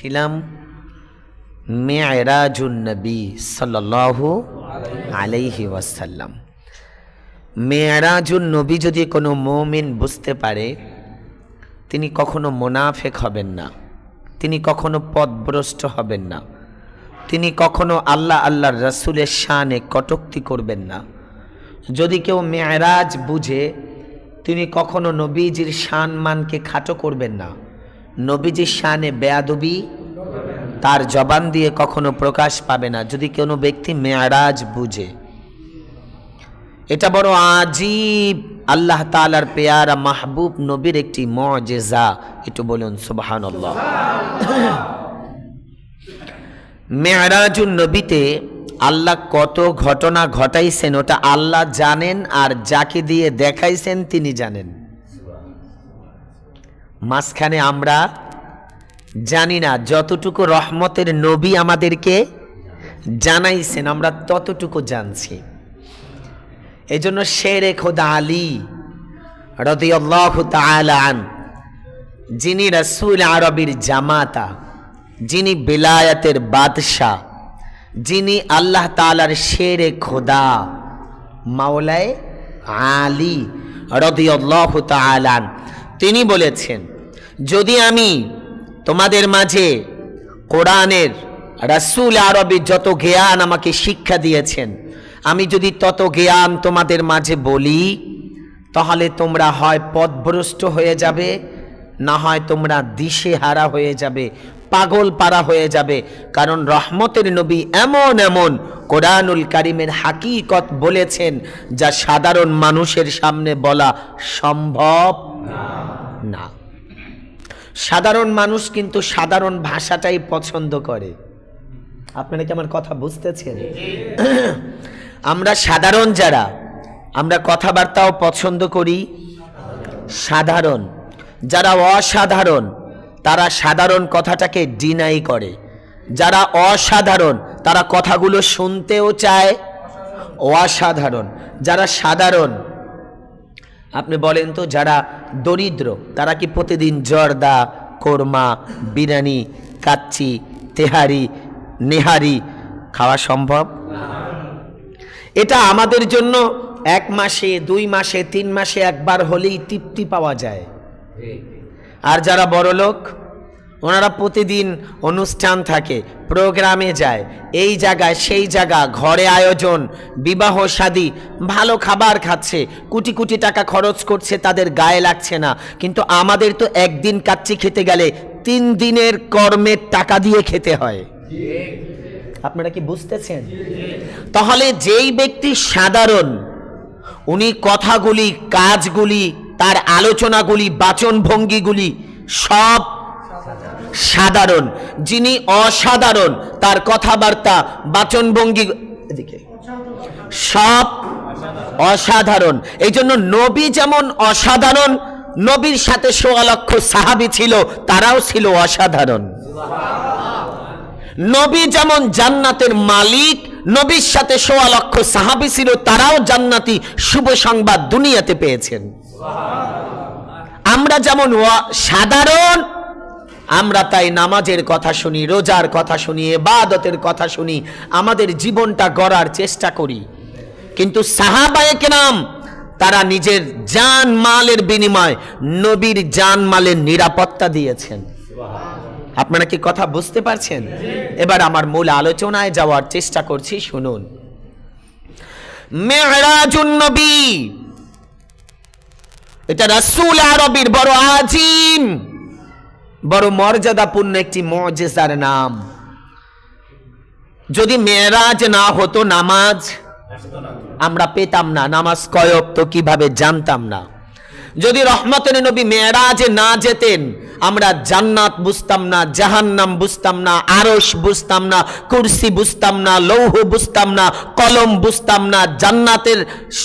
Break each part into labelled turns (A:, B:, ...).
A: ছিলাম মেয়রাজুন নবী সাল্লাল্লাহু আলাইহি ওয়াসাল্লাম। মেয়রাজুন নবী যদি কোনো মৌমিন বুঝতে পারে, তিনি কখনো মোনাফেক হবেন না, তিনি কখনো পদভ্রষ্ট হবেন না, তিনি কখনো আল্লাহ আল্লাহর রাসূলের শানে কটুক্তি করবেন না। যদি কেউ মেয়রাজ বুঝে, তিনি কখনো নবীজির শান মানকে খাটো করবেন না। নবীজির শানে বেয়াদবি, তার জবান দিয়ে কখনো প্রকাশ পাবে না, যদি কোনো ব্যক্তি মেয়ারাজ বুঝে। এটা বড় আজীব। আল্লাহ তালার পেয়ারা মাহবুব নবীর একটি মজেজা। একটু বলুন সুবাহান মেয়ারাজুন নবীতে আল্লাহ কত ঘটনা ঘটাইছেন, ওটা আল্লাহ জানেন আর যাকে দিয়ে দেখাইছেন তিনি জানেন। মাঝখানে আমরা জানি না যতটুকু রহমতের নবী আমাদেরকে জানাইছেন, আমরা ততটুকু জানছি। এই জন্য শেরে খোদা আলী রদিয়াল্লাহ তালান যিনি রসুল আরবির জামাতা, যিনি বিলায়াতের বাদশাহ, যিনি আল্লাহ তালার শেরে খোদা মাওলায় আলী রদিয়াল্লাহ তালান তিনি বলেছেন যদি আমি তোমাদের মাঝে কোরআনের রাসুল আরবি যত জ্ঞান আমাকে শিক্ষা দিয়েছেন, আমি যদি তত জ্ঞান তোমাদের মাঝে বলি, তাহলে তোমরা হয় পথভ্রষ্ট হয়ে যাবে, না হয় তোমরা দিশে হারা হয়ে যাবে পাগল পারা হয়ে যাবে। কারণ রহমতের নবী এমন এমন কোরআনুল কারিমের হাকিকত বলেছেন, যা সাধারণ মানুষের সামনে বলা সম্ভব না। সাধারণ মানুষ কিন্তু সাধারণ ভাষাটাই পছন্দ করে। আপনারা কি আমার কথা বুঝতেছেন? আমরা সাধারণ যারা, আমরা কথাবার্তাও পছন্দ করি, সাধারণ। যারা অসাধারণ, তারা সাধারণ কথাটাকে ডিনাই করে। যারা অসাধারণ, তারা কথাগুলো শুনতেও চায়, অসাধারণ। যারা সাধারণ আপনি বলেন তো, যারা দরিদ্র, তারা কি প্রতিদিন জর্দা, কোরমা, বিরিয়ানি, কাচ্চি, তেহারি, নেহারি খাওয়া সম্ভব? এটা আমাদের জন্য এক মাসে, দুই মাসে, তিন মাসে একবার হলেই তৃপ্তি পাওয়া যায়। আর যারা বড় লোক ওনারা প্রতিদিন অনুষ্ঠান থাকে, প্রোগ্রামে যায়। এই জায়গায় সেই জায়গা, ঘরে আয়োজন, বিবাহ শাদী ভালো খাবার খাচ্ছে, কোটি কোটি টাকা খরচ করছে, তাদের গায়ে লাগছে না। কিন্তু আমাদের তো একদিন কাচ্চি খেতে গেলে তিন দিনের কর্মের টাকা দিয়ে খেতে হয়। আপনারা কি বুঝতেছেন? তাহলে যেই ব্যক্তি সাধারণ, উনি কথাগুলি, কাজগুলি, তার আলোচনাগুলি বাচন ভঙ্গিগুলি সব সাধারণ, যিনি অসাধারণ, তার কথাবার্তা বাচনভঙ্গি, এদিকে। সব অসাধারণ। এই জন্য নবী যেমন অসাধারণ, নবীর সাথে সোয়া লক্ষ সাহাবি ছিল, তারাও ছিল অসাধারণ। নবী যেমন জান্নাতের মালিক, নবীর সাথে সোয়া লক্ষ সাহাবি ছিল, তারাও জান্নাতি শুভ সংবাদ দুনিয়াতে পেয়েছেন। আমরা যেমন সাধারণ আমরা তাই নামাজের কথা শুনি, রোজার কথা শুনি এবাদতের কথা শুনি, আমাদের জীবনটা গড়ার চেষ্টা করি। কিন্তু সাহাবায়ে কেরাম, তারা নিজের জান মালের বিনিময় নবীর জান মালের নিরাপত্তা দিয়েছেন। আপনারা কি কথা বুঝতে পারছেন? এবার আমার মূল আলোচনায় যাওয়ার চেষ্টা করছি, শুনুন। মেহরাজুন নবী, এটা রাসূল আরবির বড় আজিম। বড় মর্যাদাপূর্ণ একটি মজেসার নাম। যদি মেয়েরাজ না হতো নামাজ, আমরা পেতাম না। নামাজ কয়ক তো কীভাবে জানতাম না। যদি রহমতের নবী মেয়েরাজে না যেতেন আমরা জান্নাত বুঝতাম না, জাহান্নাম বুঝতাম না আরস বুঝতাম না, কুরসি বুঝতাম না, লৌহ বুঝতাম না, কলম বুঝতাম না, জান্নাতের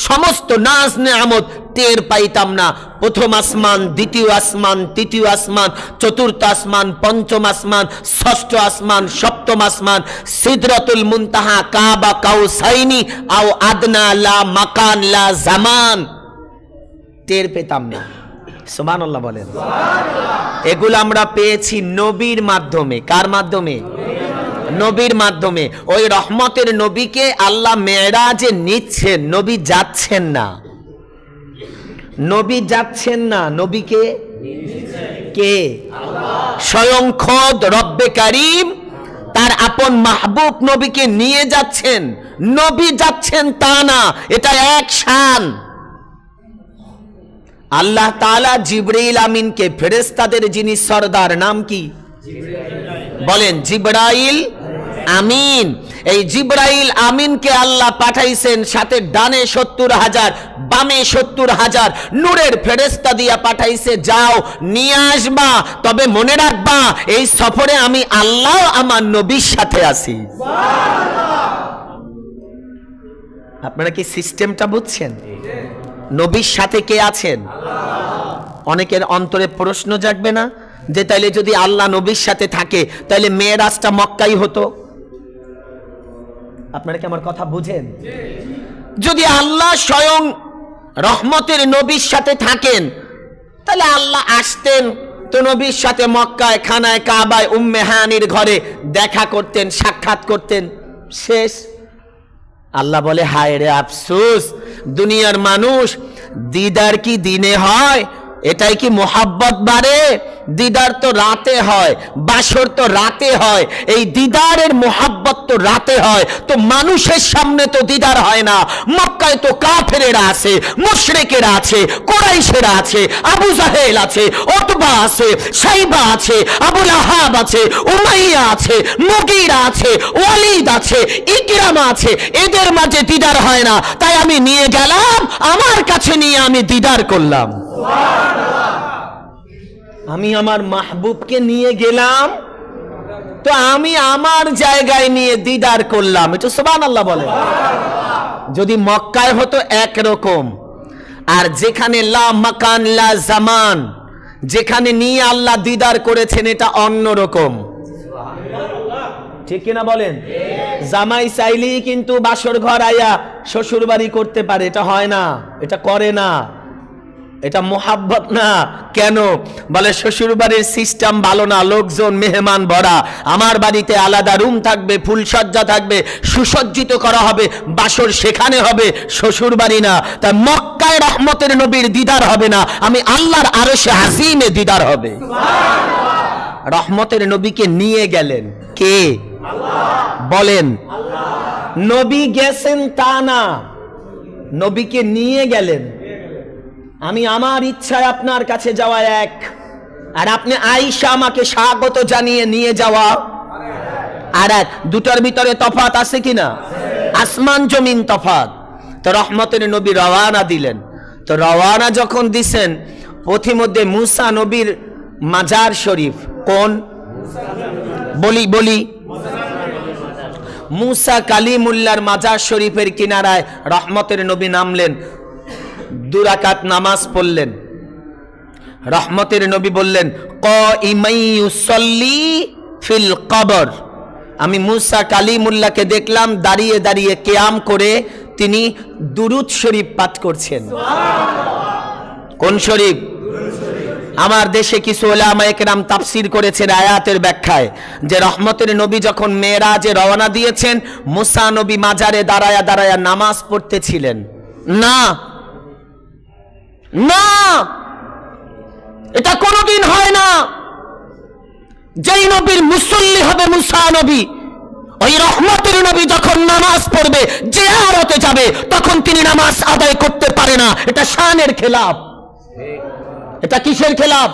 A: সমস্ত নাজ নেয়ামত টের পাইতাম না। প্রথম আসমান, দ্বিতীয় আসমান, তৃতীয় আসমান, চতুর্থ আসমান, পঞ্চম আসমান, ষষ্ঠ আসমান, সপ্তম আসমান, সিদরতুল মুনতাহা, কাবা কাউসাইনি, আও আদনা লা মাকান লা জামান। টের পেতাম না। সুমান আল্লাহ বলেন। এগুলো আমরা পেয়েছি নবীর মাধ্যমে। কার মাধ্যমে? নবীর মাধ্যমে। ওই রহমতের নবীকে আল্লাহ মেয়েরাজে নিচ্ছেন, নবী যাচ্ছেন না। নবী যাচ্ছেন না, নবীকে? কে? স্বয়ং খোদ রব্বে কারিম, তার আপন মাহবুব নবীকে নিয়ে যাচ্ছেন। নবী যাচ্ছেন তা না, এটা এক শান। আল্লাহ তাআলা জিবরাইল আমিনকে ফেরেস্তাদের যিনি সর্দার নাম কি? বলেন জিবরাইল আমিন। এই জিব্রাইল আমিনকে আল্লাহ পাঠাইছেন সাথে ডানে সত্তর হাজার বামে সত্তর হাজার নূরের ফেরেস্তা দিয়া পাঠাইছে যাও নিয়ে আসবা তবে মনে রাখবা এই সফরে আমি আল্লাহ আমার নবীর সাথে আছি। আপনারা কি সিস্টেমটা বুঝছেন? নবীর সাথে কে আছেন? অনেকের অন্তরে প্রশ্ন জাগবে না যে তাইলে যদি আল্লাহ নবীর সাথে থাকে তাহলে মেয়েরাজটা মক্কাই হতো। আপনারা কি আমার কথা বুঝেন? যদি আল্লাহ স্বয়ং রহমতের নবীর সাথে থাকেন তাহলে আল্লাহ আসতেন তো নবীর সাথে মক্কায়, খানায়, কাবায়, উম্মে হানির ঘরে দেখা করতেন, সাক্ষাৎ করতেন। শেষ। আল্লাহ বলে হায় রে আফসুস দুনিয়ার মানুষ দিদার কি দিনে হয়? এটাই কি মোহাব্বত বাড়ে দিদার তো রাতে হয়, বাসর তো রাতে হয়, এই দিদারের মোহাব্বত তো রাতে হয়, তো মানুষের সামনে তো দিদার হয় না, মক্কায় তো কাফেরেরা আছে, মুশরিকেরা আছে, কোরাইশেরা আছে, আবু জাহেল আছে ওতবা আছে সাইবা আছে, আবুল আহাব আছে, উমাইয়া আছে, মুগিরা আছে, ওয়ালিদ আছে, ইকরাম আছে, এদের মাঝে দিদার হয় না, তাই আমি নিয়ে গেলাম, আমার কাছে নিয়ে আমি দিদার করলাম। আমি আমার মাহবুবকে নিয়ে গেলাম, তো আমি আমার জায়গায় নিয়ে দিদার করলাম। এটা সুবান আল্লাহ বলে যদি মক্কায় হতো একরকম, আর যেখানে লা মাকান, লা জামান, যেখানে নিয়ে আল্লাহ দিদার করেছেন, এটা অন্য রকম। ঠিক কিনা বলেন? জামাই চাইলেই কিন্তু বাসর ঘর আয়া শ্বশুর বাড়ি করতে পারে, এটা হয় না, এটা করে না। এটা মোহাব্বত না। কেন? বলে শ্বশুর বাড়ির সিস্টেম ভালো না লোকজন মেহমান ভরা। আমার বাড়িতে আলাদা রুম থাকবে ফুলসজ্জা থাকবে সুসজ্জিত করা হবে বাসর সেখানে হবে শ্বশুর বাড়ি না। তা মক্কায় রহমতের নবীর দিদার হবে না আমি আল্লাহর আরও সে হাসিমে দিদার হবে। রহমতের নবীকে নিয়ে গেলেন কে? বলেন। নবী গেছেন তা না। নবীকে নিয়ে গেলেন। আমি আমার ইচ্ছায় আপনার কাছে যাওয়া এক। আর আপনি আইসা আমাকে স্বাগত জানিয়ে নিয়ে যাওয়া। আর এক, দুটার ভিতরে তফাত আছে কিনা আসমান জমিন তফাত তো রহমতের নবী রওয়ানা দিলেন। তো রওয়ানা যখন দিছেন, পথিমধ্যে মুসা নবীর মাজার শরীফ। কোন? বলি বলি। মুসা কালিমুল্লার মাজার শরীফের কিনারায় রহমতের নবী নামলেন। দুরাকাত নামাজ পড়লেন। রহমতের নবী বললেন ক ইমাইউসল্লি ফিল কবর। আমি মুসা কালিমুল্লাহকে দেখলাম দাঁড়িয়ে দাঁড়িয়ে কেয়াম করে তিনি দুরুদ শরীফ পাঠ করছেন। কোন শরীফ? আমার দেশে কিছু ওলামা একরাম তাফসির করেছেন আয়াতের ব্যাখ্যায় যে রহমতের নবী যখন মেয়েরাজে রওনা দিয়েছেন মুসা নবী মাজারে দাঁড়ায়া দাঁড়ায়া নামাজ পড়তেছিলেন। না না! এটা কোনোদিন হয় না। যেই নবীর মুসল্লি হবে মুসা নবী, ওই রহমতের নবী যখন নামাজ পড়বে যে আরতে যাবে, তখন তিনি নামাজ আদায় করতে পারে না। এটা শানের খেলাফ এটা কিসের খেলাফ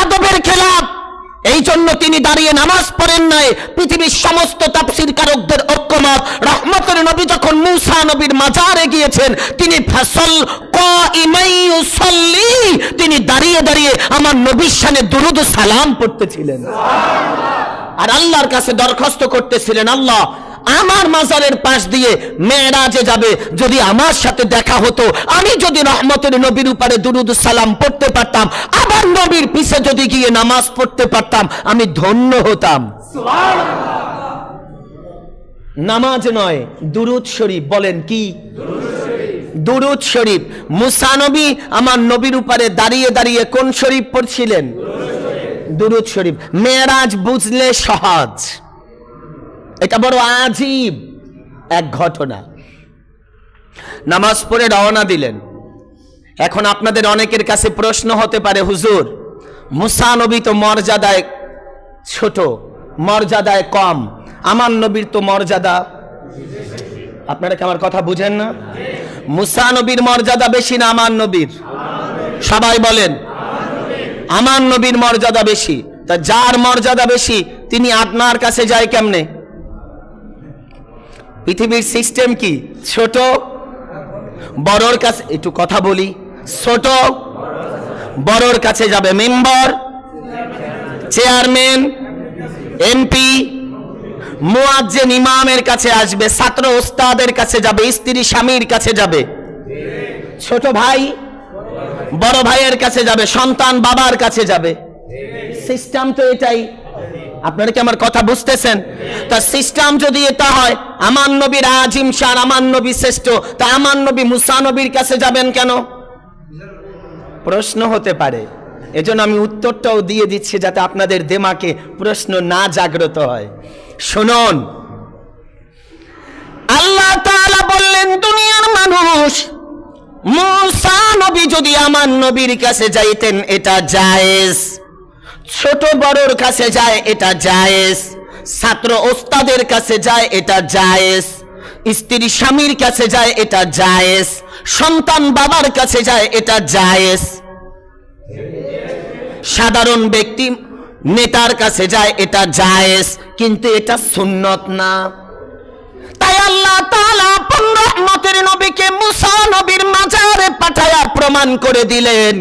A: আদবের খেলাফ এই জন্য তিনি দাঁড়িয়ে নামাজ পড়েন নাই। পৃথিবীর সমস্ত তাফসির কারকদের ঐক্যমত, রহমতের নবী যখন মুসা নবীর মাজারে গিয়েছেন, তিনি ফসল তিনি দাঁড়িয়ে দাঁড়িয়ে আমার নবীর সামনে দুরুদ সালাম পড়তেছিলেন। আর আল্লাহর কাছে দরখাস্ত করতেছিলেন, আল্লাহ, আমার মাজারের পাশ দিয়ে মেয়েরাজে যাবে। যদি আমার সাথে দেখা হতো, আমি যদি রহমতের নবীর উপরে দুরুদ সালাম পড়তে পারতাম, আবার নবীর পিছে যদি গিয়ে নামাজ পড়তে পারতাম, আমি ধন্য হতাম। নামাজ নয়, দুরুদ শরীফ, বলেন কি? দুরুদ শরীফ। মুসা নবী আমার নবীর উপরে দাঁড়িয়ে দাঁড়িয়ে কোন শরীফ পড়ছিলেন? দুরুদ শরীফ, মেয়েরাজ বুঝলে সহজ। এটা বড় আজীব এক ঘটনা। নামাজ পড়ে রওনা দিলেন। এখন আপনাদের অনেকের কাছে প্রশ্ন হতে পারে, হুজুর, মুসা নবী তো মর্যাদায় ছোট, মর্যাদায় কম, আমার নবীর তো মর্যাদা আপনারা কি আমার কথা বুঝেন না? মুসা নবীর মর্যাদা বেশি না আমার নবীর? সবাই বলেন আমার নবীর মর্যাদা বেশি। তা যার মর্যাদা বেশি, তিনি আপনার কাছে যায় কেমনে? পৃথিবীর সিস্টেম কি? ছোট? বড়র কাছে একটু কথা বলি। ছোট? বড়র কাছে যাবে। মেম্বার? চেয়ারম্যান? এমপি মুয়াজ্জেন ইমামের কাছে আসবে। ছাত্র ওস্তাদের কাছে যাবে। স্ত্রী স্বামীর কাছে যাবে। ছোট ভাই? বড় ভাইয়ের কাছে যাবে, সন্তান বাবার কাছে যাবে। সিস্টেম তো এটাই। আপনারা কি আমার কথা বুঝতেছেন? তা সিস্টেম যদি এটা হয়, আমার নবীর আজিম শান আমার নবী শ্রেষ্ঠ, তা আমার নবী মুসা নবীর কাছে যাবেন কেন? প্রশ্ন হতে পারে। এজন্য আমি উত্তরটাও দিয়ে দিচ্ছি যাতে আপনাদের দেমাকে প্রশ্ন না জাগ্রত হয়। শুনুন। আল্লাহ বললেন, দুনিয়ার মানুষ মুসা নবী যদি আমার নবীর কাছে যাইতেন, এটা জায়েজ। ছোট বড়র কাছে যায়, এটা জায়েজ। ছাত্র ওস্তাদের কাছে যায়, এটা জায়েজ। স্ত্রী স্বামীর কাছে যায়, এটা জায়েজ। সন্তান বাবার কাছে যায়, এটা জায়েজ। সাধারণ ব্যক্তি নেতার কাছে যায়, এটা জায়েজ। কিন্তু এটা সুন্নত না। তাই আল্লাহ নবীকে মুসা নবীর মাজারে পাঠায়া প্রমাণ করে দিলেন।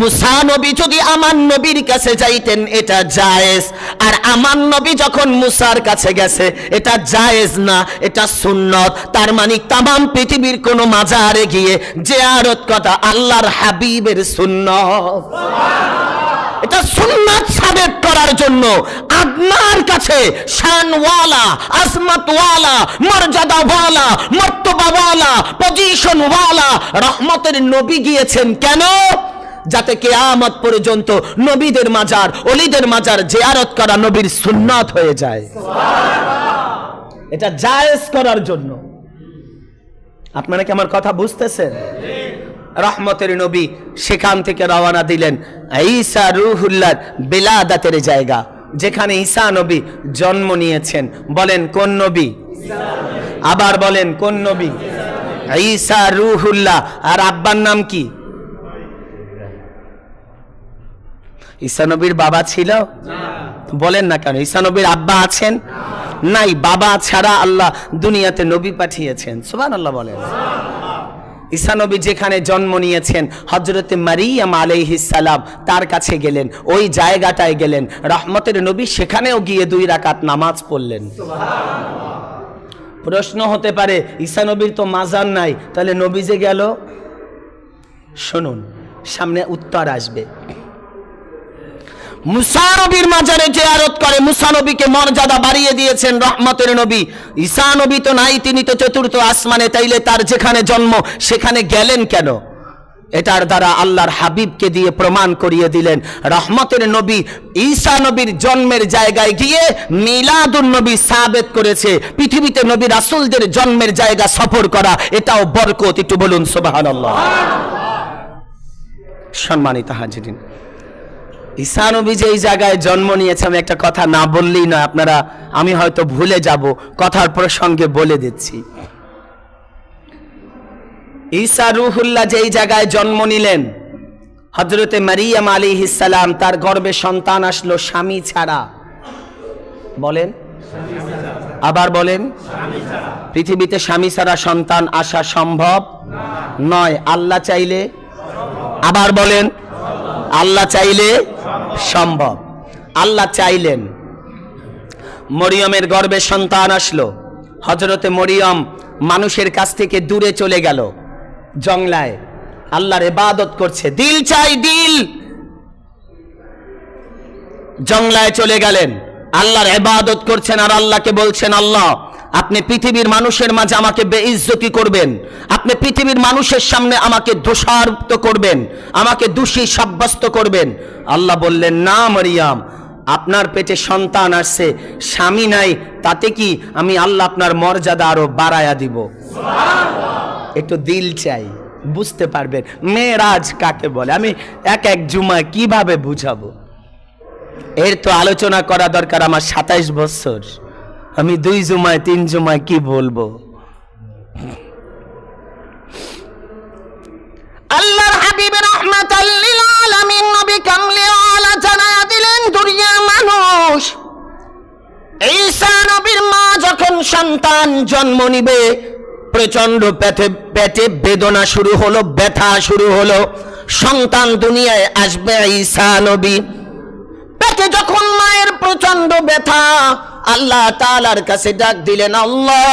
A: মুসা নবী যদি আমার নবীর কাছে যাইতেন, এটা জায়েজ। আর আমার নবী যখন মুসার কাছে গেছে, এটা জায়েজ না, এটা সুন্নত। তার মানে তামাম পৃথিবীর কোন মাজারে গিয়ে যে আরত কথা আল্লাহর হাবিবের সুন্নত। এটা সুন্নাত সাবেক করার জন্য আপনার কাছে শানওয়ালা, আজমতওয়ালা, মর্যাদাওয়ালা, মর্তবাওয়ালা পজিশনওয়ালা রহমতের নবী গিয়েছেন কেন? যাতে কেয়ামত পর্যন্ত নবীদের মাজার অলিদের মাজার জিয়ারত করা নবীর সুন্নাত হয়ে যায়। এটা জায়েজ করার জন্য। আপনারা কি আমার কথা বুঝতেছেন? রহমতের নবী সেখান থেকে রওনা দিলেন। ঈসা রুহুল্লার বেলাদাতের জায়গা, যেখানে ঈসা নবী জন্ম নিয়েছেন। বলেন, কোন নবী? আবার বলেন, কোন নবী? ঈসা রুহুল্লাহ। আর আব্বার নাম কি? ঈসা নবীর বাবা ছিল? বলেন না কেন, ঈসা নবীর আব্বা আছেন? নাই, বাবা ছাড়া আল্লাহ দুনিয়াতে নবী পাঠিয়েছেন। সুবহানাল্লাহ বলেন। ঈসা নবী যেখানে জন্ম নিয়েছেন হজরতে মারিয়াম আলাইহিসালাম তার কাছে গেলেন ওই জায়গাটায় গেলেন। রহমতের নবী সেখানেও গিয়ে দুই রাকাত নামাজ পড়লেন। প্রশ্ন হতে পারে ঈসানবীর তো মাজার নাই তাহলে নবী যে গেল? শুনুন সামনে উত্তর আসবে। মুসানবীর মাজারে আরত করে। মুসানবীকে মর্যাদা বাড়িয়ে দিয়েছেন রহমতের নবী। ঈসা নবী তো নাই, তিনি তো চতুর্থ আসমানে। তাইলে তার যেখানে জন্ম, সেখানে গেলেন কেন? এটার দ্বারা আল্লাহর হাবিবকে দিয়ে প্রমাণ করিয়ে দিলেন। রহমতের নবী ঈসা নবীর জন্মের জায়গায় গিয়ে মিলাদুন নবী সাবেত করেছে। পৃথিবীতে নবী রাসূলদের জন্মের জায়গা সফর করা, এটাও বরকত। একটু বলুন, সুবহানাল্লাহ। সম্মানিত হাজিরিন ঈসা নবী যে এই জায়গায় জন্ম নিয়েছে, আমি একটা কথা না বললেই নয়, আপনারা, আমি হয়তো ভুলে যাব, কথার প্রসঙ্গে বলে দিচ্ছি। ঈসা রুহুল্লাহ যেই জায়গায় জন্ম নিলেন হজরতে মারিয়াম আলী ইসালাম তার গর্বে সন্তান আসলো স্বামী ছাড়া। বলেন? আবার বলেন? পৃথিবীতে স্বামী ছাড়া সন্তান আসা সম্ভব নয়, আল্লাহ চাইলে। আবার বলেন? আল্লাহ চাইলে সম্ভব। আল্লাহ চাইলেন। মরিয়মের গর্বে সন্তান আসলো। হজরতে মরিয়ম মানুষের কাছ থেকে দূরে চলে গেল জংলায়। আল্লাহর ইবাদত করছে। দিল চাই, দিল। জংলায় চলে গেলেন। আল্লাহর ইবাদত করছেন আর আল্লাহকে বলছেন, আল্লাহ
B: আপনি পৃথিবীর মানুষের মাঝে আমাকে বেইজ্জতি করবেন। আপনি পৃথিবীর মানুষের সামনে আমাকে দোষারোপ করবেন। আমাকে দোষী সাব্যস্ত করবেন। আল্লাহ বললেন না মারিয়াম আপনার পেটে সন্তান আসছে স্বামী নাই তাতে কি আমি আল্লাহ আপনার মর্যাদা আরও বাড়ায়া দিব? একটু দিল চাই বুঝতে পারবেন। মেয়েরাজ কাকে বলে? আমি এক এক জুমায় কীভাবে বুঝাবো? এর তো আলোচনা করা দরকার আমার সাতাইশ বছর। আমি দুই জুমায়, তিন জুমায় কি বলব? আল্লাহর হাবিব রহমাতাল লিল আলামিন নবী কামলি আলা জানায়া দিলেন দুনিয়ার মানুষ। ঈসা নবীর মা যখন সন্তান জন্ম নিবে প্রচণ্ড পেটে পেটে বেদনা শুরু হলো, ব্যথা শুরু হলো। সন্তান দুনিয়ায় আসবে ঈসা নবী। পেটে যখন মায়ের প্রচণ্ড ব্যথা আল্লাহ তালার কাছে ডাক দিলেন, আল্লাহ!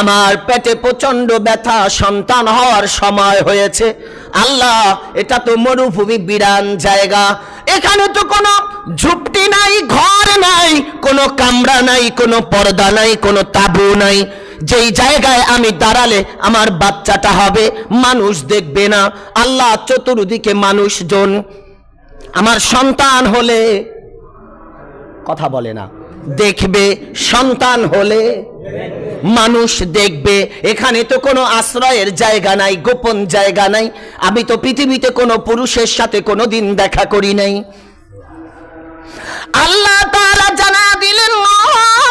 B: আমার পেটে প্রচণ্ড ব্যথা সন্তান হওয়ার সময় হয়েছে। আল্লাহ, এটা তো মরুভূমি বিরান জায়গা। এখানে তো কোনো ঝুপটি নাই, ঘর নাই, কোনো কামরা নাই, কোনো পর্দা নাই, কোনো তাবু নাই। যেই জায়গায় আমি দাঁড়ালে আমার বাচ্চাটা হবে, মানুষ দেখবে না। আল্লাহ, চতুর্দিকে মানুষজন আমার সন্তান হলে, কথা বলে না, দেখবে সন্তান হলে, মানুষ দেখবে, এখানে তো কোনো আশ্রয়ের জায়গা নাই, গোপন জায়গা নাই, আমি তো পৃথিবীতে কোনো পুরুষের সাথে কোনো দিন দেখা করি নাই। আল্লাহ তাআলা জানা দিলেন "মা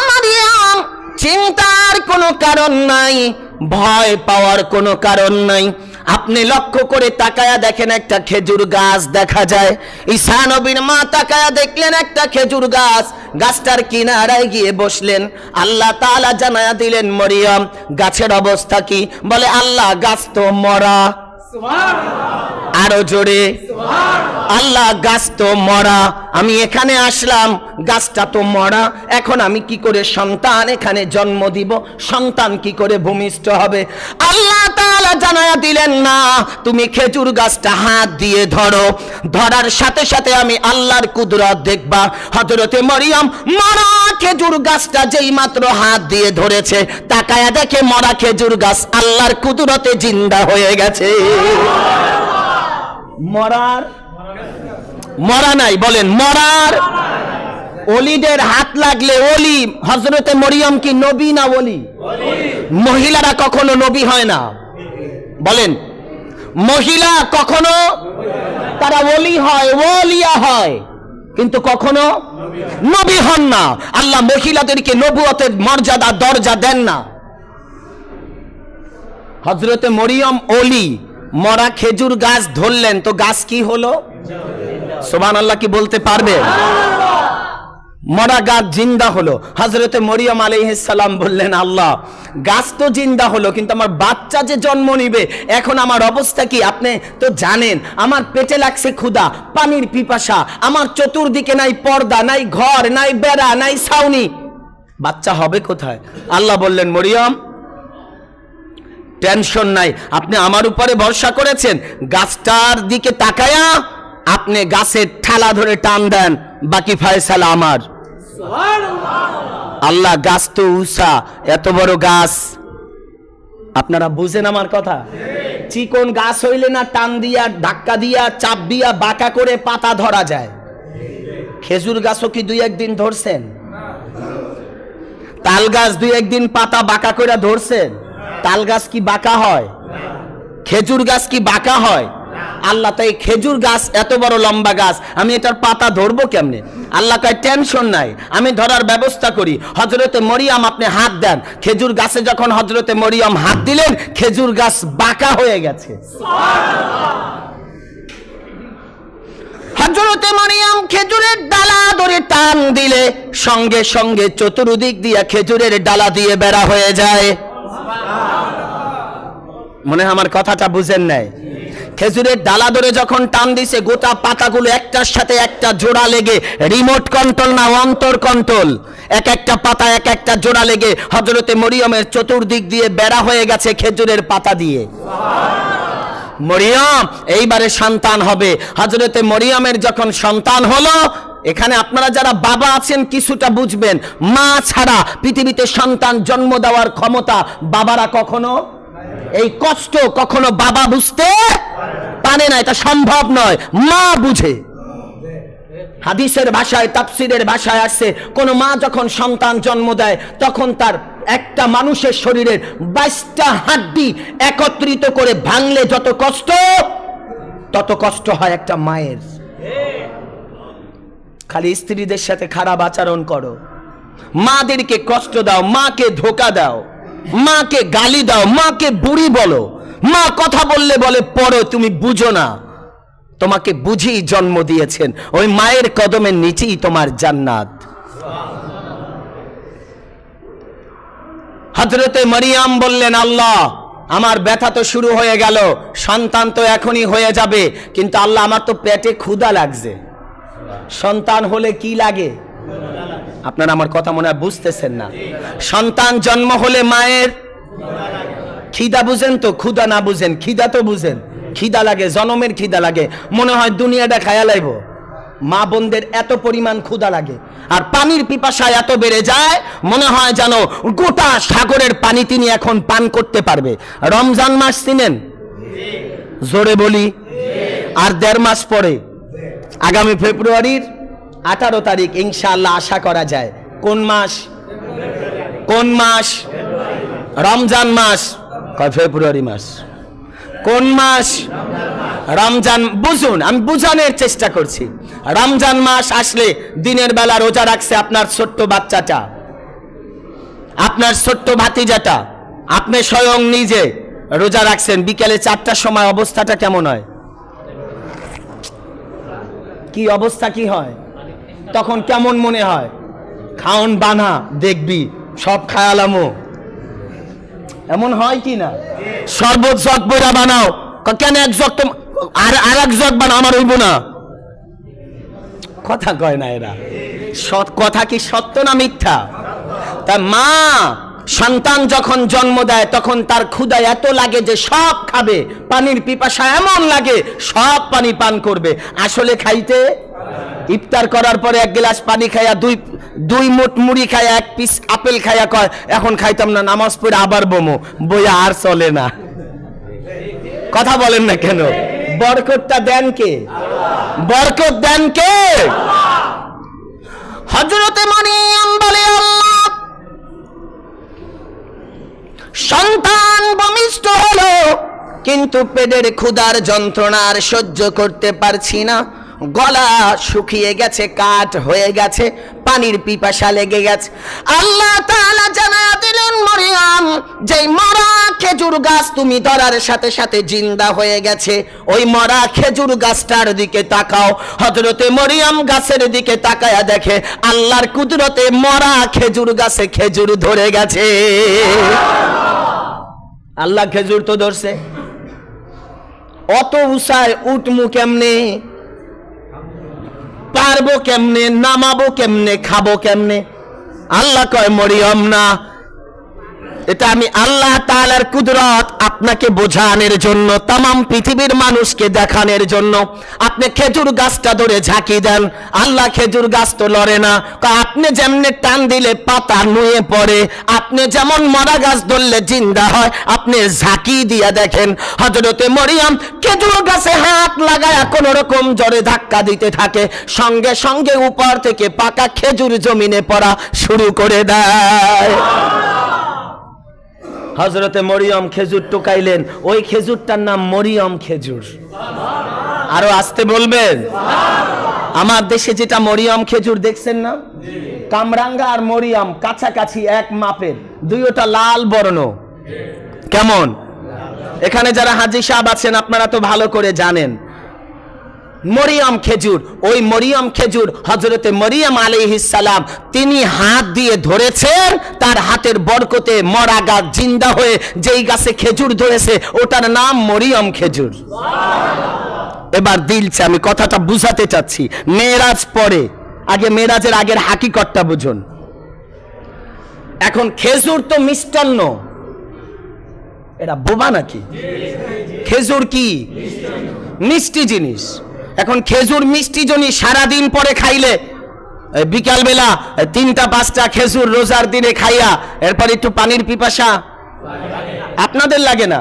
B: মারিয়াম চিন্তার কোনো কারণ নাই, ভয় পাওয়ার কোনো কারণ নাই। আপনি লক্ষ্য করে তাকায়া দেখেন একটা খেজুর গাছ দেখা যায়। ঈশা নবীর মা তাকায়া দেখলেন একটা খেজুর গাছ। গাছটার কিনারায় গিয়ে বসলেন। আল্লাহ তালা জানায়া দিলেন, মরিয়ম, গাছের অবস্থা কি? বলে, আল্লাহ, গাছ তো মরা। আরও জোরে। আল্লাহ গাছ তো মরা। আমি এখানে আসলাম গাছটা তো মরা। এখন আমি কি করে সন্তান এখানে জন্ম দিব? সন্তান কি করে ভূমিষ্ঠ হবে? আল্লাহ তাআলা জানায়া দিলেন না তুমি খেজুর গাছটা হাত দিয়ে ধরো। ধরার সাথে সাথে আমি আল্লাহর কুদরত দেখবা। হযরতে মরিয়ম মরা খেজুর গাছটা যেই মাত্র হাত দিয়ে ধরেছে তাকায়া দেখে মরা খেজুর গাছ আল্লাহর কুদরতে জিন্দা হয়ে গেছে। মরার মরা নাই, বলেন, মরার অলিদের হাত লাগলে অলি হজরতে মরিয়ম কি নবী না অলি? মহিলারা কখনো নবী হয় না। বলেন, মহিলা কখনো তারা অলি হয়, ওলিয়া হয়, কিন্তু কখনো নবী হন না। আল্লাহ মহিলাদেরকে নবুয়তের মর্যাদা, দরজা দেন না। হজরতে মরিয়ম অলি মরা খেজুর গাছ ধরলেন, তো গাছ কি হলো? সোমান আল্লাহ কি বলতে পারবে? মরা গাছ জিন্দা হলো। হজরতে মরিয়ম আলাইহিসসালাম বললেন, আল্লাহ, গাছ তো জিন্দা হলো, কিন্তু আমার বাচ্চা যে জন্ম নিবে, এখন আমার অবস্থা কি? আপনি তো জানেন, আমার পেটে লাগছে ক্ষুধা, পানির পিপাসা, আমার চতুর্দিকে নাই পর্দা, নাই ঘর, নাই বেড়া, নাই ছাউনি। বাচ্চা হবে কোথায়? আল্লাহ বললেন, মরিয়ম টেনশন নাই। আপনি আমার উপরে ভরসা করেছেন। গাছটার দিকে তাকায়া আপনি গাছের ঠালা ধরে টান দেন। বাকি ফয়সালা আমার। আল্লাহ গাছ তো উষা এত বড় গাছ। আপনারা বুঝেন আমার কথা? চিকন গাছ হইলে না টান দিয়া, ধাক্কা দিয়া, চাপ দিয়া, বাঁকা করে পাতা ধরা যায়। খেজুর গাছও কি দুই একদিন ধরছেন? তাল গাছ দুই একদিন পাতা বাঁকা করে ধরছেন? তাল গাছ কি বাঁকা হয়? খেজুর গাছ কি বাঁকা হয়? আল্লাহ তাই খেজুর গাছ এত বড় লম্বা গাছ, আমি এটার পাতা ধরবো কেমনে? আল্লাহ কয় টেনশন নাই, আমি ধরার ব্যবস্থা করি। হজরতে মরিয়াম আপনি হাত দেন। খেজুর গাছে যখন হজরতে মরিয়াম হাত দিলেন, খেজুর গাছ বাঁকা হয়ে গেছে। হজরতে মরিয়াম খেজুরের ডালা ধরে টান দিলে, সঙ্গে সঙ্গে চতুর্দিক দিয়ে খেজুরের ডালা দিয়ে বেড়া হয়ে যায়। মনে হয় আমার কথাটা বুঝেন নাই। খেজুরের ডালা ধরে যখন টান দিছে, গোটা পাতাগুলো একটার সাথে একটা জোড়া লেগে রিমোট কন্ট্রোল না, অন্তর কন্ট্রোল এক একটা পাতা, এক একটা জোড়া লেগে হজরতে মরিয়মের চতুর্দিক দিয়ে বেড়া হয়ে গেছে খেজুরের পাতা দিয়ে। মরিয়ম, এইবারে সন্তান হবে। হজরতে মরিয়মের যখন সন্তান হলো, এখানে আপনারা যারা বাবা আছেন কিছুটা বুঝবেন। মা ছাড়া পৃথিবীতে সন্তান জন্ম দেওয়ার ক্ষমতা বাবারা কখনো এই কষ্ট কখনো বাবা বুঝতে পারে না, এটা সম্ভব নয়। মা বুঝে। হাদিসের ভাষায়, তাফসিরের ভাষায় আসছে কোন মা যখন সন্তান জন্ম দেয়, তখন তার একটা মানুষের শরীরের বাইশটা হাড্ডি একত্রিত করে ভাঙলে যত কষ্ট, তত কষ্ট হয় একটা মায়ের। খালি স্ত্রীদের সাথে খারাপ আচরণ করো। মাদেরকে কষ্ট দাও, মাকে ধোকা দাও। মাকে গালি দাও, মাকে বুড়ি বলো। মা কথা বললে বলে, পড়ো, তুমি বুঝো না। তোমাকে বুঝি জন্ম দিয়েছেন। ওই মায়ের কদমের নিচেই তোমার জান্নাত। হজরতে মরিয়াম বললেন, আল্লাহ, আমার ব্যথা তো শুরু হয়ে গেল, সন্তান তো এখনই হয়ে যাবে, কিন্তু আল্লাহ আমার তো পেটে ক্ষুধা লাগছে। সন্তান হলে কি লাগে? আপনারা আমার কথা মনে হয় বুঝতেছেন না। সন্তান জন্ম হলে মায়ের খিদা বুঝেন তো? ক্ষুদা না বুঝেন, খিদা তো বুঝেন। খিদা লাগে, জনমের খিদা লাগে। মনে হয় দুনিয়াটা খায়া লাইব। মা বোনদের এত পরিমাণ ক্ষুদা লাগে। আর পানির পিপাসা এত বেড়ে যায়, মনে হয় যেন গোটা সাগরের পানি তিনি এখন পান করতে পারবে। রমজান মাস চিনেন? জোরে বলি। আর দেড় মাস পরে, আগামী ফেব্রুয়ারির আঠারো তারিখ ইনশাল্লাহ আশা করা যায়। কোন মাস? কোন মাস? রমজান মাস। কয় ফেব্রুয়ারি মাস? কোন মাস? রমজান, বুঝুন, আমি বুঝানোর চেষ্টা করছি। রমজান মাস আসলে দিনের বেলা রোজা রাখছে আপনার ছোট্ট বাচ্চাটা। আপনার ছোট্ট ভাতিজাটা। আপনি স্বয়ং নিজে রোজা রাখছেন। বিকেলে চারটার সময় অবস্থাটা কেমন হয়? কি অবস্থা কি হয়? তখন কেমন মনে হয়? খাওন, বানা, দেখবি, সব খায়ালামো। এমন হয় কি না? শরবত, জগ বইরা বানাও। কেন এক জগ আর আর এক জগ বানাও আমার হইব না। কথা কয় না এরা। সৎ কথা কি সত্য না মিথ্যা? তা মা, সন্তান যখন জন্ম দেয়, তখন তার ক্ষুদা এত লাগে যে সব খাবে। পানির পিপাসা এমন লাগে, সব পানি পান করবে। আসলে খাইতে ইফতার করার পরে এক গ্লাস পানি খায়া দুই দুই মুঠ মুড়ি খায়া এক পিস আপেল খায়া কয়, এখন খাইতাম না, নামাজ পড়ে আবার বমো, বইয়া আর চলে না। কথা বলেন না কেন? বরকতটা দেন কে? বরকত দেন কে? হজরতে মরিয়ম বলে আল্লাহ। সন্তান ভূমিষ্ঠ হলো, কিন্তু পেটের ক্ষুধার যন্ত্রণা আর সহ্য করতে পারছি না। গলা শুকিয়ে গেছে, কাঠ হয়ে গেছে, পানির পিপাসা লেগে গেছে। আল্লাহ তাআলা জানা দিলেন, মরিয়াম, যেই মরা খেজুর গাছ তুমি ধরার সাথে সাথে জিন্দা হয়ে গেছে, ওই মরা খেজুর গাছটার দিকে তাকাও। হজরতে মরিয়াম গাছের দিকে তাকায়া দেখে, আল্লাহর কুদরতে মরা খেজুর গাছে খেজুর ধরে গেছে। আল্লাহ খেজুর তো ধরছে। অত উষায় উঠমু কেমনে? পারব কেমনে নামাবো কেমনে খাব কেমনে? আল্লাহ কয় মরিয়ম না এটা আমি আল্লাহ তাআলার কুদরত আপনাকে বোঝানোর জন্য, তামাম পৃথিবীর মানুষকে দেখানোর জন্য। আপনি খেজুর গাছটা ধরে ঝাঁকি দেন, আল্লাহ খেজুর গাছ তো লড়ে না। আপনি যেমনে টান দিলে পাতা নুয়ে পড়ে, আপনি যেমন মরা গাছ ধরলে জিন্দা হয়, আপনি ঝাঁকি দিয়া দেখেন। হজরতে মরিয়াম খেজুর গাছে হাত লাগায়া কোন রকম জোরে ধাক্কা দিতে থাকে, সঙ্গে সঙ্গে উপর থেকে পাকা খেজুর জমিনে পড়া শুরু করে দেয়। হজরতে মরিয়ম খেজুর টোকাইলেন। ওই খেজুরটার নাম মরিয়ম খেজুর। আরও আসতে বলবেন? আমার দেশে যেটা মরিয়ম খেজুর, দেখছেন না? কামরাঙ্গা আর মরিয়ম কাছাকাছি এক মাপের। দুইটা লাল বর্ণ। কেমন? এখানে যারা হাজি সাহেব আছেন, আপনারা তো ভালো করে জানেন। মরিয়ম খেজুর। ওই মরিয়ম খেজুর হজরতে মরিয়ম সালাম তিনি হাত দিয়ে ধরেছেন, তার হাতের বরকতে মরা গাছ জিন্দা হয়ে যেই গাছে খেজুর ধরেছে, ওটার নাম মরিয়ম খেজুর। এবার দিলছে, আমি কথাটা বুঝাতে চাচ্ছি। মেয়েরাজ পরে আগে মেয়েরাজের আগের হাকিকতটা বুঝুন। এখন খেজুর তো মিষ্টান্ন। এটা বোবা নাকি? খেজুর কি? মিষ্টি জিনিস। এখন খেজুর মিষ্টি জিনিস সারাদিন পরে খাইলে বিকালবেলা তিনটা, পাঁচটা খেজুর রোজার দিনে খাইয়া, এরপর একটু পানির পিপাসা। আপনাদের লাগে না?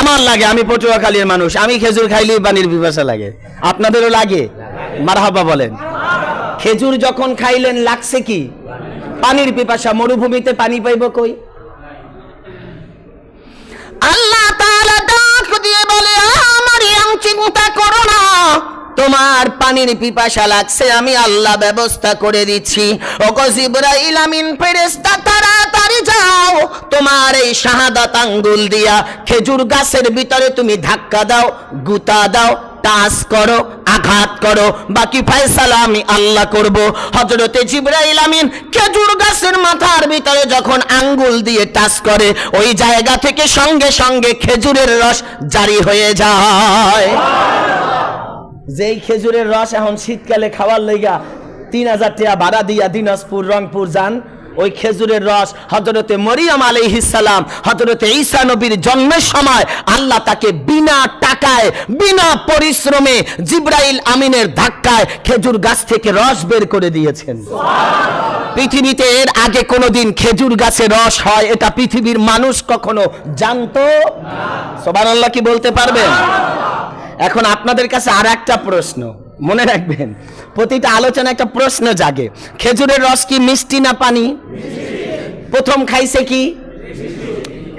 B: আমার লাগে, আমি পটুয়াখালীর মানুষ, আমি খেজুর খাইলেই পানির পিপাসা লাগে। আপনাদেরও লাগে? মারহাবা বলেন। খেজুর যখন খাইলেন, লাগছে কি? পানির পিপাসা, মরুভূমিতে পানি পাইব কই? আল্লাহ চিন্তা করো না। তোমার পানির পিপাসা লাগছে, আমি আল্লাহ ব্যবস্থা করে দিচ্ছি। ওগো জিবরাইল আমিন তাড়াতাড়ি যাও। তোমার এই শাহাদাত আঙ্গুল দিয়া খেজুর গাছের ভিতরে তুমি ধাক্কা দাও, গুতা দাও টাচ করো, আঘাত করো, বাকি ফয়সালা আমি আল্লাহ করব। হজরতে জিবরাইল আমিন খেজুর গাছের মাথার ভিতরে যখন আঙ্গুল দিয়ে টাচ করে, ওই জায়গা থেকে সঙ্গে সঙ্গে খেজুরের রস জারি হয়ে যায়। যেই খেজুরের রস এখন শীতকালে খাওয়ার লইগা তিন হাজার টাকা ভাড়া দিয়া দিনাজপুর, রংপুর যান ওই খেজুরের রস হজরতে মরিয়াম আলাইহিসালাম হজরতে ঈসা নবীর জন্মের সময় আল্লাহ তাকে বিনা টাকায়, বিনা পরিশ্রমে জিব্রাইল আমিনের ধাক্কায় খেজুর গাছ থেকে রস বের করে দিয়েছেন। পৃথিবীতে এর আগে কোনোদিন খেজুর গাছে রস হয়, এটা পৃথিবীর মানুষ কখনো জানতো? সবার আল্লাহ কি বলতে পারবেন? এখন আপনাদের কাছে আর একটা প্রশ্ন। মনে রাখবেন, প্রতিটা আলোচনা একটা প্রশ্ন জাগে। খেজুরের রস কি মিষ্টি না পানি? প্রথম খাইছে কি?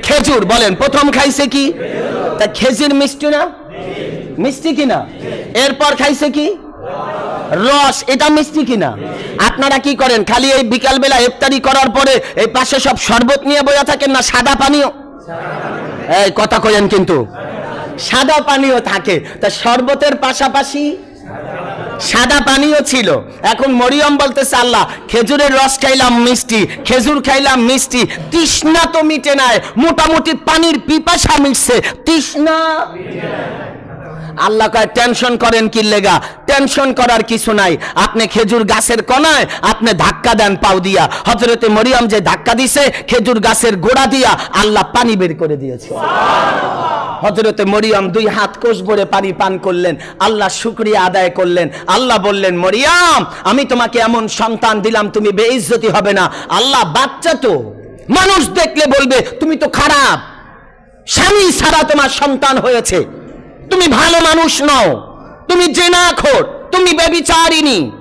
B: খেজুর, বলেন, প্রথম খাইছে কি? তা খেজুর মিষ্টি না? মিষ্টি কিনা এরপর খাইছে কি? রস, এটা মিষ্টি কিনা আপনারা কি করেন, খালি এই বিকালবেলা ইফতারি করার পরে এই পাশে সব শরবত নিয়ে বইয়া থাকেন না সাদা পানীয়? এই, কথা কইেন কিন্তু। সাদা পানীয় থাকে। তা শরবতের পাশাপাশি সাদা পানিও ছিল। এখন মরিয়ম বলতেছে, আল্লাহ, খেজুরের রস খাইলাম মিষ্টি, খেজুর খাইলাম মিষ্টি, তৃষ্ণা তো মিটে নাই, মোটামুটি পানির পিপাসা মিটছে, তৃষ্ণা আল্লাহ কয়, টেনশন করেন কি লেগা, টেনশন করার কিছু নাই, আপনি খেজুর গাছের কনায় আপনি ধাক্কা দেন পাও দিয়া। হজরতে মরিয়ম যে ধাক্কা দিছে, খেজুর গাছের গোড়া দিয়া আল্লাহ পানি বের করে দিয়েছে। হজরতে মরিয়ম দুই হাত কোষ ভরে পানি পান করলেন, আল্লাহ শুক্রিয়া আদায় করলেন। আল্লাহ বললেন, মরিয়াম, আমি তোমাকে এমন সন্তান দিলাম, তুমি বেইজ্জতি হবে না। আল্লাহ বাচ্চা তো। মানুষ দেখলে বলবে, তুমি তো খারাপ। স্বামী ছাড়া তোমার সন্তান হয়েছে। তুমি ভালো মানুষ নও। তুমি জেনা জেনাখোর। তুমি বেবিচারিনী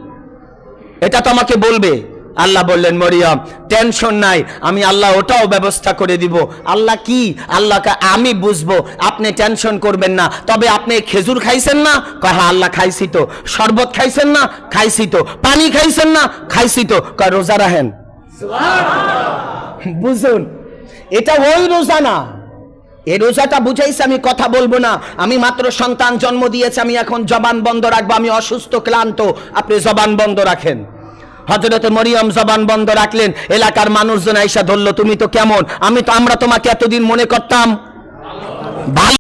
B: এটা তোমাকে বলবে। আল্লাহ বললেন মরিয়ম টেনশন নাই আমি আল্লাহ ওটাও ব্যবস্থা করে দিব। আল্লাহ কি? আল্লাহকে আমি বুঝব আপনি টেনশন করবেন না। তবে আপনি খেজুর খাইছেন না? কয় হ্যাঁ আল্লাহ খাইছি তো। শরবত খাইছেন না? খাইছি তো। পানি খাইছেন না? খাইছি তো। কয় রোজা রাখেন। বুঝুন এটা ওই রোজা না। এই রোজাটা বুঝাইছে আমি কথা বলব না। আমি মাত্র সন্তান জন্ম দিয়েছে আমি এখন জবান বন্ধ রাখব আমি অসুস্থ ক্লান্ত। আপনি জবান বন্ধ রাখেন। হজরতে মরিয়ম জবান বন্ধ রাখলেন, এলাকার মানুষজন আইসা ধরলো, তুমি তো কেমন? আমি তো, আমরা তোমাকে এতদিন মনে করতাম, ভালো